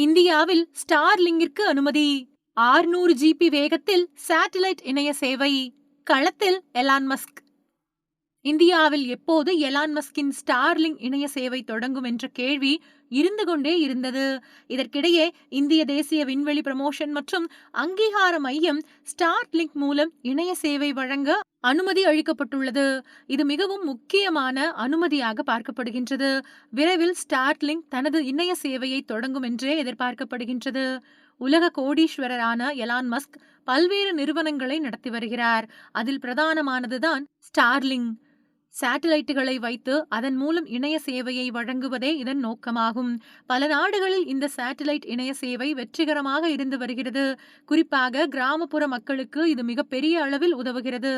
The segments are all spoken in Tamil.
இந்தியாவில் ஸ்டார்லிங்கிற்கு அனுமதி. ஆறுநூறு ஜிபி வேகத்தில் சேட்டலைட் இணைய சேவை. களத்தில் எலான் மஸ்க். இந்தியாவில் எப்போது எலான் மஸ்கின் ஸ்டார்லிங் இணைய சேவை தொடங்கும் என்ற கேள்வி இருந்து கொண்டே இருந்தது. இதற்கிடையே இந்திய தேசிய விண்வெளி ப்ரமோஷன் மற்றும் அங்கீகார மையம் ஸ்டார்லிங்க் மூலம் இணைய சேவை வழங்க அனுமதி அளிக்கப்பட்டுள்ளது. இது மிகவும் முக்கியமான அனுமதியாக பார்க்கப்படுகின்றது. விரைவில் ஸ்டார்லிங்க் தனது இணைய சேவையை தொடங்கும் என்றே எதிர்பார்க்கப்படுகின்றது. உலக கோடீஸ்வரரான எலான் மஸ்க் பல்வேறு நிறுவனங்களை நடத்தி வருகிறார். அதில் பிரதானமானதுதான் ஸ்டார்லிங். சேட்டலைட்டுகளை வைத்து அதன் மூலம் இணைய சேவையை வழங்குவதே இதன் நோக்கமாகும். பல நாடுகளில் இந்த சேட்டலைட் இணைய சேவை வெற்றிகரமாக இருந்து வருகிறது. குறிப்பாக கிராமப்புற மக்களுக்கு இது மிகப்பெரிய அளவில் உதவுகிறது.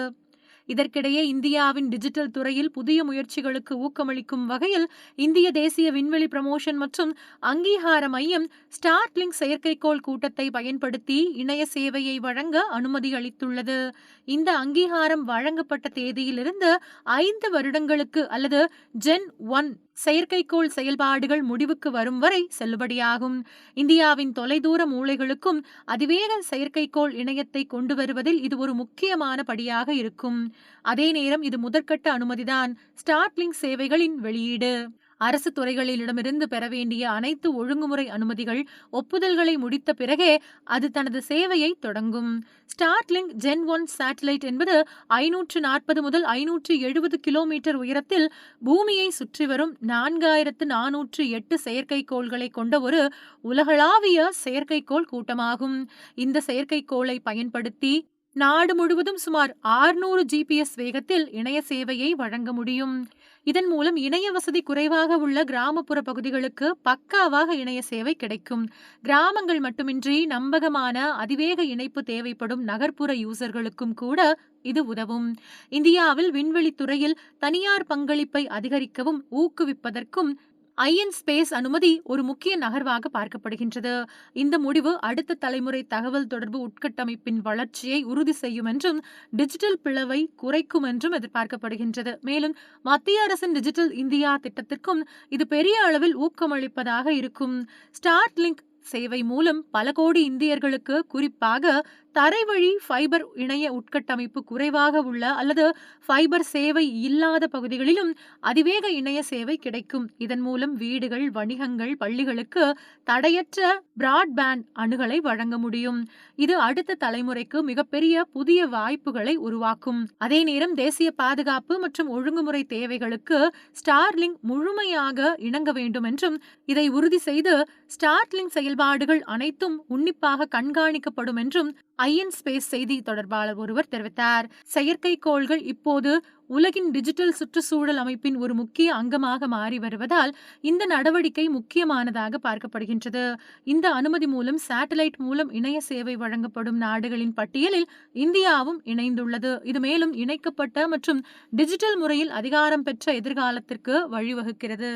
இதற்கிடையே இந்தியாவின் டிஜிட்டல் துறையில் புதிய முயற்சிகளுக்கு ஊக்கமளிக்கும் வகையில் இந்திய தேசிய விண்வெளி ப்ரமோஷன் மற்றும் அங்கீகார மையம் ஸ்டார்ட்லிங்க் செயற்கைக்கோள் கூட்டத்தை பயன்படுத்தி இணைய சேவையை வழங்க அனுமதி அளித்துள்ளது. இந்த அங்கீகாரம் வழங்கப்பட்ட தேதியிலிருந்து ஐந்து வருடங்களுக்கு அல்லது ஜென் ஒன் செயற்கைக்கோள் செயல்பாடுகள் முடிவுக்கு வரும் வரை செல்லுபடியாகும். இந்தியாவின் தொலைதூர மூளைகளுக்கும் அதிவேக செயற்கைக்கோள் இணையத்தை கொண்டு வருவதில் இது ஒரு முக்கியமான படியாக இருக்கும். அதே நேரம் இது முதற்கட்ட அனுமதிதான். ஸ்டார்ட்லிங்க் சேவைகளின் வெளியீடு. அரசு துறைகளிடமிருந்து பெற வேண்டிய அனைத்து ஒழுங்குமுறை அனுமதிகள் ஒப்புதல்களை முடித்த பிறகே அது தனது சேவையை தொடங்கும். ஸ்டார்ட்லிங்க் ஜென் ஒன் சேட்டலைட் என்பது ஐநூற்று நாற்பது முதல் ஐநூற்று எழுபது கிலோமீட்டர் உயரத்தில் பூமியை சுற்றி வரும் நான்காயிரத்து நானூற்று எட்டு செயற்கைக்கோள்களை கொண்ட ஒரு உலகளாவிய செயற்கைக்கோள் கூட்டமாகும். இந்த செயற்கைக்கோளை பயன்படுத்தி நாடு முழுவதும் சுமார் ஆறுநூறு ஜிபிஎஸ் வேகத்தில் இணைய சேவையை வழங்க முடியும். இதன் மூலம் இணைய வசதி குறைவாக உள்ள கிராமப்புற பகுதிகளுக்கு பக்காவாக இணைய சேவை கிடைக்கும். கிராமங்கள் மட்டுமின்றி நம்பகமான அதிவேக இணைப்பு தேவைப்படும் நகர்ப்புற யூசர்களுக்கும் கூட இது உதவும். இந்தியாவில் விண்வெளி துறையில் தனியார் பங்களிப்பை அதிகரிக்கவும் ஊக்குவிப்பதற்கும் ஐஎன் ஸ்பேஸ் அனுமதி ஒரு முக்கிய நகர்வாக பார்க்கப்படுகின்றது. இந்த முடிவு அடுத்த தலைமுறை தகவல் தொடர்பு உட்கட்டமைப்பின் வளர்ச்சியை உறுதி செய்யும் என்றும் டிஜிட்டல் பிளவை குறைக்கும் என்றும் எதிர்பார்க்கப்படுகின்றது. மேலும் மத்திய அரசின் டிஜிட்டல் இந்தியா திட்டத்திற்கும் இது பெரிய அளவில் ஊக்கமளிப்பதாக இருக்கும். ஸ்டார்ட் லிங்க் சேவை மூலம் பல கோடி இந்தியர்களுக்கு குறிப்பாக தரைவழி ஃபைபர் இணைய உட்கட்டமைப்பு குறைவாக உள்ள அல்லது ஃபைபர் சேவை இல்லாத பகுதிகளிலும் அதிவேக இணைய சேவை கிடைக்கும். இதன் மூலம் வீடுகள் வணிகங்கள் பள்ளிகளுக்கு தடையற்ற பிராட்பேண்ட் அணுகலை வழங்க முடியும். இது அடுத்த தலைமுறைக்கு மிகப்பெரிய புதிய வாய்ப்புகளை உருவாக்கும். அதே நேரம் தேசிய பாதுகாப்பு மற்றும் ஒழுங்குமுறை தேவைகளுக்கு ஸ்டார்லிங் முழுமையாக இணங்க வேண்டும் என்றும் இதை உறுதி செய்து ஸ்டார்லிங் செயல் செயல்பாடுகள் அனைத்தும் உன்னிப்பாக கண்காணிக்கப்படும் என்றும் ஐஎன் ஸ்பேஸ் செய்தி தொடர்பாளர் ஒருவர் தெரிவித்தார். செயற்கைக்கோள்கள் இப்போது உலகின் டிஜிட்டல் சுற்றுச்சூழல் அமைப்பின் ஒரு முக்கிய அங்கமாக மாறி வருவதால் இந்த நடவடிக்கை முக்கியமானதாக பார்க்கப்படுகின்றது. இந்த அனுமதி மூலம் சேட்டலைட் மூலம் இணைய சேவை வழங்கப்படும் நாடுகளின் பட்டியலில் இந்தியாவும் இணைந்துள்ளது. இது மேலும் இணைக்கப்பட்ட மற்றும் டிஜிட்டல் முறையில் அதிகாரம் பெற்ற எதிர்காலத்திற்கு வழிவகுக்கிறது.